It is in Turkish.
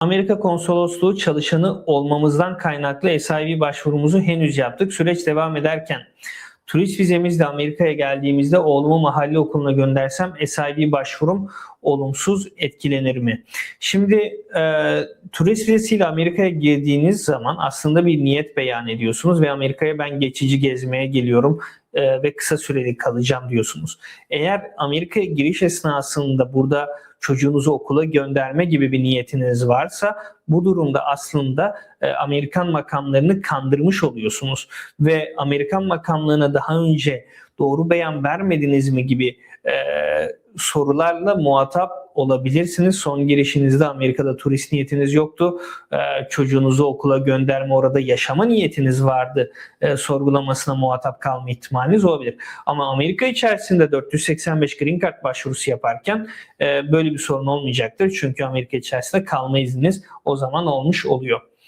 Amerika Konsolosluğu çalışanı olmamızdan kaynaklı SIV başvurumuzu henüz yaptık. Süreç devam ederken turist vizemizle Amerika'ya geldiğimizde oğlumu mahalle okuluna göndersem SIV başvurum olumsuz etkilenir mi? Şimdi e, turist vizesiyle Amerika'ya girdiğiniz zaman aslında bir niyet beyan ediyorsunuz ve Amerika'ya ben geçici gezmeye geliyorum e, ve kısa süreli kalacağım diyorsunuz. Eğer Amerika'ya giriş esnasında burada çocuğunuzu okula gönderme gibi bir niyetiniz varsa bu durumda aslında e, Amerikan makamlarını kandırmış oluyorsunuz ve Amerikan makamlığına daha önce doğru beyan vermediniz mi gibi e, sorularla muhatap olabilirsiniz. Son girişinizde Amerika'da turist niyetiniz yoktu. E, çocuğunuzu okula gönderme orada yaşama niyetiniz vardı. E, sorgulamasına muhatap kalma ihtimaliniz olabilir. Ama Amerika içerisinde 485 Green Card başvurusu yaparken e, böyle bir sorun olmayacaktır. Çünkü Amerika içerisinde kalma izniniz o zaman olmuş oluyor.